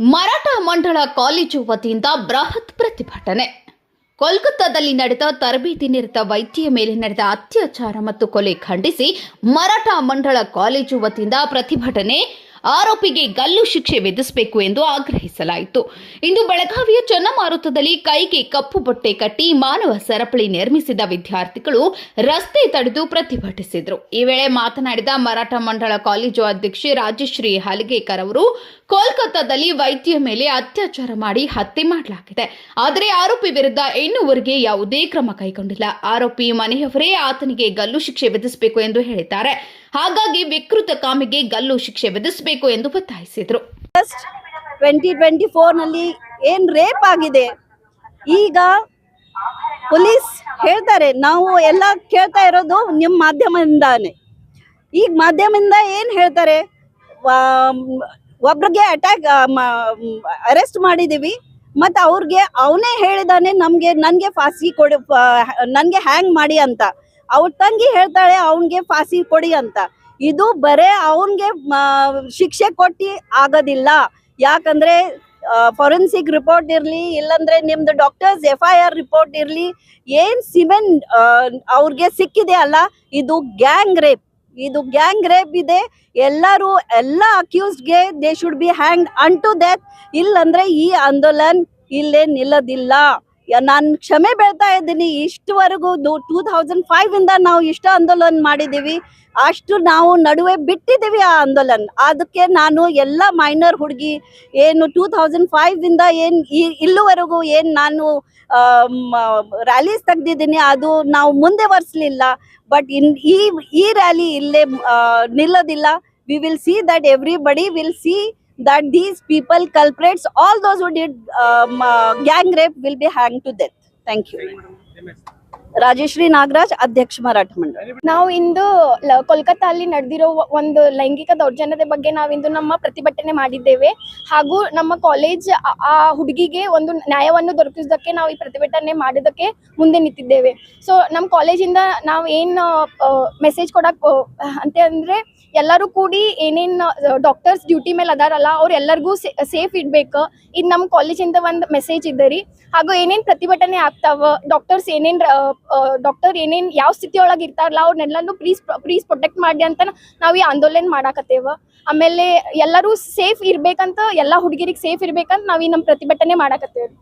ಮರಾಠ ಮಂಡಳ ಕಾಲೇಜು ವತಿಯಿಂದ ಬೃಹತ್ ಪ್ರತಿಭಟನೆ. ಕೋಲ್ಕತ್ತಾದಲ್ಲಿ ನಡೆದ ತರಬೇತಿ ನಿರತ ವೈದ್ಯ ಮೇಲೆ ನಡೆದ ಅತ್ಯಾಚಾರ ಮತ್ತು ಕೊಲೆ ಖಂಡಿಸಿ ಮರಾಠ ಮಂಡಳ ಕಾಲೇಜು ವತಿಯಿಂದ ಪ್ರತಿಭಟನೆ ಆರೋಪಿಗೆ ಗಲ್ಲು ಶಿಕ್ಷೆ ವಿಧಿಸಬೇಕು ಎಂದು ಆಗ್ರಹಿಸಲಾಯಿತು. ಇಂದು ಬೆಳಗಾವಿಯ ಚನ್ನಮಾರುತದಲ್ಲಿ ಕೈಗೆ ಕಪ್ಪು ಬಟ್ಟೆ ಕಟ್ಟಿ ಮಾನವ ಸರಪಳಿ ನಿರ್ಮಿಸಿದ ವಿದ್ಯಾರ್ಥಿಗಳು ರಸ್ತೆ ತಡೆದು ಪ್ರತಿಭಟಿಸಿದರು. ಈ ವೇಳೆ ಮಾತನಾಡಿದ ಮರಾಠ ಮಂಡಳ ಕಾಲೇಜು ಅಧ್ಯಕ್ಷೆ ರಾಜಶ್ರೀ ಹಲಿಗೇಕರ್ ಅವರು, ಕೋಲ್ಕತ್ತಾದಲ್ಲಿ ವೈದ್ಯ ಮೇಲೆ ಅತ್ಯಾಚಾರ ಮಾಡಿ ಹತ್ಯೆ ಮಾಡಲಾಗಿದೆ. ಆದರೆ ಆರೋಪಿ ವಿರುದ್ಧ ಇನ್ನುವರೆಗೆ ಯಾವುದೇ ಕ್ರಮ ಕೈಗೊಂಡಿಲ್ಲ. ಆರೋಪಿ ಮನೆಯವರೇ ಆತನಿಗೆ ಗಲ್ಲು ಶಿಕ್ಷೆ ವಿಧಿಸಬೇಕು ಎಂದು ಹೇಳಿದ್ದಾರೆ. ಹಾಗಾಗಿ ವಿಕೃತ ಕಾಮಿಗೆ ಗಲ್ಲು ಶಿಕ್ಷೆ ವಿಧಿಸಬೇಕು ಎಂದು ಒತ್ತಾಯಿಸಿದರು. ಟ್ವೆಂಟಿ ಟ್ವೆಂಟಿ ನಲ್ಲಿ ಏನು ರೇಪ್ ಆಗಿದೆ? ಈಗ ಪೊಲೀಸ್ ಹೇಳ್ತಾರೆ, ನಾವು ಎಲ್ಲ ಕೇಳ್ತಾ ಇರೋದು ನಿಮ್ಮ ಮಾಧ್ಯಮದಿಂದಾನೆ. ಈಗ ಮಾಧ್ಯಮದಿಂದ ಏನು ಹೇಳ್ತಾರೆ? ಒಬ್ರಿಗೆ ಅಟ್ಯಾಕ್ ಅರೆಸ್ಟ್ ಮಾಡಿದೀವಿ, ಮತ್ತು ಅವ್ರಿಗೆ ಅವನೇ ಹೇಳಿದಾನೆ, ನಮಗೆ, ನನಗೆ ಫಾಸಿ ಕೊಡಿ ನನಗೆ ಹ್ಯಾಂಗ್ ಮಾಡಿ ಅಂತ. ಅವ್ರ ತಂಗಿ ಹೇಳ್ತಾಳೆ, ಅವನಿಗೆ ಫಾಸಿ ಕೊಡಿ ಅಂತ. ಇದು ಬರೇ ಅವನ್ಗೆ ಶಿಕ್ಷೆ ಕೊಟ್ಟಿ ಆಗೋದಿಲ್ಲ. ಯಾಕಂದ್ರೆ ಫೊರೆನ್ಸಿಕ್ ರಿಪೋರ್ಟ್ ಇರಲಿ, ಇಲ್ಲಂದ್ರೆ ನಿಮ್ದು doctors F I R report ಇರಲಿ, ಏನ್ ಸಿಮೆಂಟ್ ಅವ್ರಿಗೆ ಸಿಕ್ಕಿದೆ ಅಲ್ಲ, ಇದು ಗ್ಯಾಂಗ್ ರೇಪ್ ಇದು ಗ್ಯಾಂಗ್ ರೇಪ್ ಇದೆ. ಎಲ್ಲರೂ, ಎಲ್ಲ ಅಕ್ಯೂಸ್ಡ್ಗೆ they should be hang on to death ಇಲ್ಲಂದ್ರೆ ಈ ಆಂದೋಲನ್ ಇಲ್ಲೇ ನಿಲ್ಲದಿಲ್ಲ. ನಾನು ಕ್ಷಮೆ ಬೆಳ್ತಾ ಇದ್ದೀನಿ. ಇಷ್ಟವರೆಗೂ ಟೂ ತೌಸಂಡ್ ಫೈವ್ ಇಂದ ನಾವು ಇಷ್ಟ ಆಂದೋಲನ ಮಾಡಿದ್ದೀವಿ. ಅಷ್ಟು ನಾವು ನಡುವೆ ಬಿಟ್ಟಿದ್ದೀವಿ ಆ ಆಂದೋಲನ. ಅದಕ್ಕೆ ನಾನು ಎಲ್ಲ ಮೈನರ್ ಹುಡುಗಿ ಏನು ಟೂ ತೌಸಂಡ್ ಫೈವ್ ಇಂದ ಏನು ಇಲ್ಲಿವರೆಗೂ ಏನು ನಾನು ರ್ಯಾಲೀಸ್ ತೆಗ್ದಿದ್ದೀನಿ, ಅದು ನಾವು ಮುಂದೆ ವರ್ಸ್ಲಿಲ್ಲ. ಬಟ್ ಇನ್ ಈ ಈ ರ್ಯಾಲಿ ಇಲ್ಲೇ ನಿಲ್ಲೋದಿಲ್ಲ. We will see that everybody will see that these people culprits all those who did um, uh, gang rape will be hanged to death. Thank you Rajashree Nagaraj, ಅಧ್ಯಕ್ಷ ಮರಾಠ ಮಂಡಳಿ. ನಾವು ಇಂದು ಕೋಲ್ಕತ್ತಾ ಅಲ್ಲಿ ನಡೆದಿರೋ ಒಂದು ಲೈಂಗಿಕ ದೌರ್ಜನ್ಯದ ಬಗ್ಗೆ ನಾವಿಂದು ನಮ್ಮ ಪ್ರತಿಭಟನೆ ಮಾಡಿದ್ದೇವೆ. ಹಾಗೂ ನಮ್ಮ ಕಾಲೇಜ್ ಆ- ಹುಡುಗಿಗೆ ಒಂದು ನ್ಯಾಯವನ್ನು ದೊರಕಿಸೋದಕ್ಕೆ ನಾವು ಈ ಪ್ರತಿಭಟನೆ ಮಾಡೋದಕ್ಕೆ ಮುಂದೆ ನಿಂತಿದ್ದೇವೆ. ಸೊ ನಮ್ಮ ಕಾಲೇಜಿಂದ ನಾವು ಏನು ಮೆಸೇಜ್ ಕೊಡಕ್ ಅಂತ ಅಂದ್ರೆ ಎಲ್ಲರೂ ಕೂಡಿ ಏನೇನ್ ಡಾಕ್ಟರ್ಸ್ ಡ್ಯೂಟಿ ಮೇಲೆ ಅದಾರಲ್ಲ ಅವ್ರು ಎಲ್ಲರಿಗೂ ಸೇಫ್ ಇಡ್ಬೇಕು. ಇದು ನಮ್ಮ ಕಾಲೇಜಿಂದ ಒಂದು ಮೆಸೇಜ್ ಇದ್ದರಿ ಹಾಗೂ ಏನೇನ್ ಪ್ರತಿಭಟನೆ ಆಗ್ತಾವ ಡಾಕ್ಟರ್ಸ್ ಏನೇನ್ ಡಾಕ್ಟರ್ ಏನೇನ್ ಯಾವ ಸ್ಥಿತಿ ಒಳಗೆ ಇರ್ತಾರಲ್ಲ ಅವ್ರನ್ನೆಲ್ಲನೂ ಪ್ಲೀಸ್ ಪ್ಲೀಸ್ ಪ್ರೊಟೆಕ್ಟ್ ಮಾಡಿ ಅಂತ ನಾವು ಈ ಆಂದೋಲನ ಮಾಡಾಕತ್ತೇವ. ಆಮೇಲೆ ಎಲ್ಲರೂ ಸೇಫ್ ಇರ್ಬೇಕಂತ, ಎಲ್ಲಾ ಹುಡುಗಿರಿಗೆ ಸೇಫ್ ಇರ್ಬೇಕಂತ ನಾವು ಈ ನಮ್ಮ ಪ್ರತಿಭಟನೆ ಮಾಡಾಕತ್ತೇವ್ರಿ.